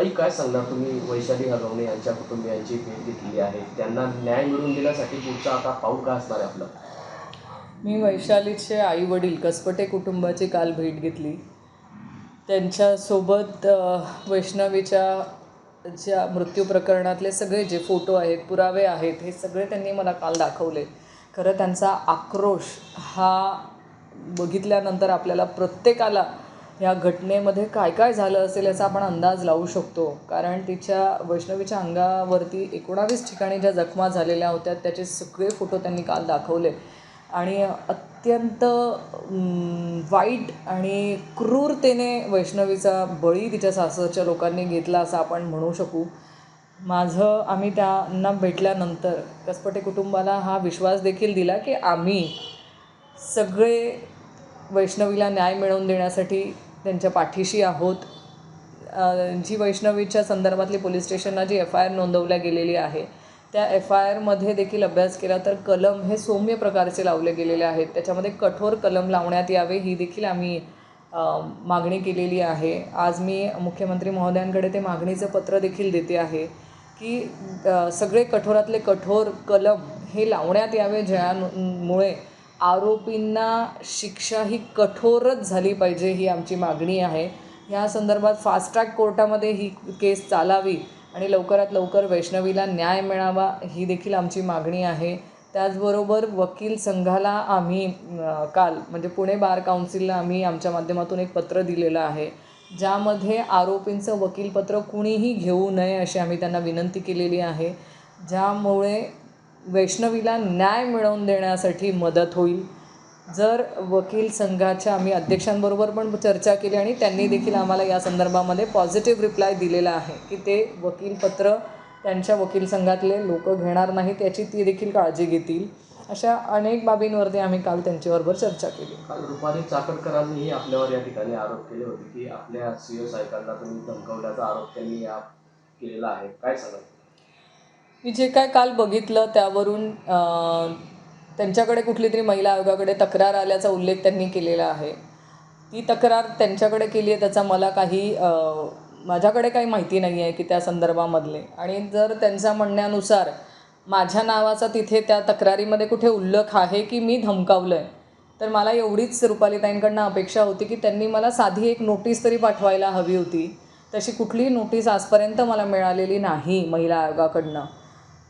ताई काय सांगणार तुम्ही? वैशाली हरवणे यांच्या कुटुंबियांची भेट घेतली आहे. त्यांना न्याय मिळवून देण्यासाठी पुढचा आता पाऊल काय असणार आहे आपलं? मी वैशालीचे आई वडील कसपटे कुटुंबाची काल भेट घेतली. त्यांच्यासोबत वैष्णवीच्या ज्या मृत्यू प्रकरणातले सगळे जे फोटो आहेत पुरावे आहेत हे सगळे त्यांनी मला काल दाखवले. खरं त्यांचा आक्रोश हा बघितल्यानंतर आपल्याला प्रत्येकाला या घटनेमध्ये काय काय झालं असेल याचा आपण अंदाज लावू शकतो. कारण तिच्या वैष्णवीच्या अंगावरती एकोणावीस ठिकाणी ज्या जखमा झालेल्या होत्या त्याचे सगळे फोटो त्यांनी काल दाखवले. आणि अत्यंत वाईट आणि क्रूरतेने वैष्णवीचा बळी तिच्या सासरच्या लोकांनी घेतला असं आपण म्हणू शकू. माझं आम्ही त्यांना भेटल्यानंतर कसपटे कुटुंबाला हा विश्वास देखील दिला की आम्ही सगळे वैष्णवीला न्याय मिळवून देण्यासाठी त्यांच्या पाठीशी आहोत. जी वैष्णवीच्या संदर्भातली पोलीस स्टेशनला जी एफ आय आर नोंदवल्या गेलेली आहे त्या एफ आय आरमध्ये देखील अभ्यास केला तर कलम हे सौम्य प्रकारचे लावले गेलेले आहेत. त्याच्यामध्ये कठोर कलम लावण्यात यावे ही देखील आम्ही मागणी केलेली आहे. आज मी मुख्यमंत्री महोदयांकडे ते मागणीचं पत्र देखील देते आहे की सगळे कठोरातले कठोर कलम हे लावण्यात यावे ज्यामुळे आरोपींना शिक्षा ही कठोरच झाली पाहिजे ही आमची मागणी आहे. ह्या संदर्भात फास्ट ट्रॅक कोर्टामध्ये ही केस चालावी आणि लवकरात लवकर वैष्णवीला न्याय मिळावा ही देखील आमची मागणी आहे. त्याचबरोबर वकील संघाला आम्ही काल म्हणजे पुणे बार काउन्सिलला आम्ही आमच्या माध्यमातून एक पत्र दिलेलं आहे. ज्यामध्ये आरोपींचं वकीलपत्र कुणीही घेऊ नये अशी आम्ही त्यांना विनंती केलेली आहे. ज्यामुळे वैष्णवीला न्याय मिळवून देण्यासाठी मदत होईल. जर वकील संघाच्या आम्ही अध्यक्षांबरोबर पण चर्चा केली आणि त्यांनी देखील आम्हाला या संदर्भामध्ये पॉझिटिव्ह रिप्लाय दिलेला आहे की ते वकीलपत्र त्यांच्या वकील संघातले लोक घेणार नाहीत याची ती देखील काळजी घेतील. अशा अनेक बाबींवरती आम्ही काल त्यांच्याबरोबर चर्चा केली. काल रुपाली चाकणकरांनीही आपल्यावर या ठिकाणी आरोप केले होते की आपल्या सीओ साहेबांना तुम्ही धमकावल्याचा आरोप त्यांनी या केलेला आहे. काय सांगा मी जे काय काल बघितलं त्यावरून त्यांच्याकडे कुठली तरी महिला आयोगाकडे तक्रार आल्याचा उल्लेख त्यांनी केलेला आहे. ती तक्रार त्यांच्याकडे केली आहे त्याचा मला काही माझ्याकडे काही माहिती नाही आहे की त्या संदर्भामधले. आणि जर त्यांच्या म्हणण्यानुसार माझ्या नावाचा तिथे त्या तक्रारीमध्ये कुठे उल्लेख आहे की मी धमकावलं आहे तर मला एवढीच रुपालीताईंकडनं अपेक्षा होती की त्यांनी मला साधी एक नोटीस तरी पाठवायला हवी होती. तशी कुठलीही नोटीस आजपर्यंत मला मिळालेली नाही महिला आयोगाकडनं.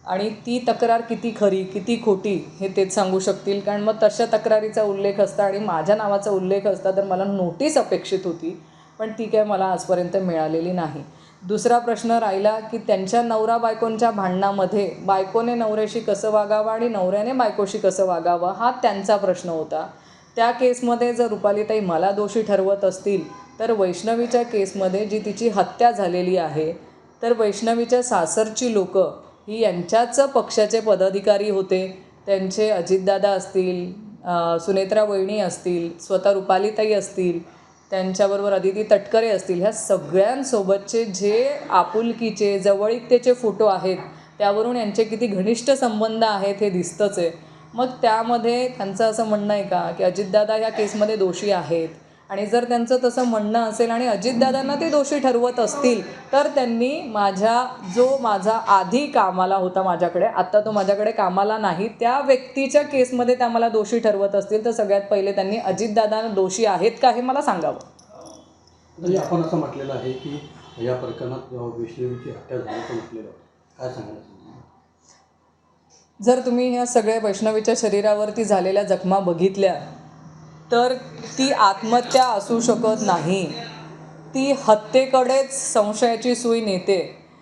आणि ती तक्रार किती खरी किती खोटी हे तेच सांगू शकतील. कारण मग तशा तक्रारीचा उल्लेख असता आणि माझ्या नावाचा उल्लेख असता तर मला नोटीस अपेक्षित होती पण ती काय मला आजपर्यंत मिळालेली नाही. दुसरा प्रश्न राहिला की त्यांच्या नवरा बायकोंच्या भांडणामध्ये बायकोने नवऱ्याशी कसं वागावं आणि नवऱ्याने बायकोशी कसं वागावं हा त्यांचा प्रश्न होता. त्या केसमध्ये जर रुपालीताई मला दोषी ठरवत असतील तर वैष्णवीच्या केसमध्ये जी तिची हत्या झालेली आहे तर वैष्णवीच्या सासरची लोकं ही यांच्याच पक्षाचे पदाधिकारी होते त्यांचे अजितदादा असतील सुनेत्रा वहिणी असतील स्वतः रुपालीताई असतील त्यांच्याबरोबर अदिती तटकरे असतील ह्या सगळ्यांसोबतचे जे आपुलकीचे जवळीकतेचे फोटो आहेत त्यावरून यांचे किती घनिष्ठ संबंध आहेत हे दिसतंच आहे. मग त्यामध्ये त्यांचं असं म्हणणं आहे का की अजितदादा ह्या केसमध्ये दोषी आहेत? आणि जर त्यांचं तसं म्हणणं असेल आणि अजितदादांना ते दोषी ठरवत असतील तर त्यांनी माझ्या जो माझा आधी कामाला होता माझ्याकडे आत्ता तो माझ्याकडे कामाला नाही त्या व्यक्तीच्या केसमध्ये त्या मला दोषी ठरवत असतील तर सगळ्यात पहिले त्यांनी अजितदादा दोषी आहेत का हे मला सांगावं. म्हणजे आपण असं म्हटलेलं आहे की या प्रकरणात वैष्णवीची हत्या झाल्याचं म्हटलेलं काय सांगायला जर तुम्ही ह्या सगळ्या वैष्णवीच्या शरीरावरती झालेल्या जखमा बघितल्या तर ती आत्महत्या असू शकत नाही. ती हत्येकडेच संशयाची सुई नेते.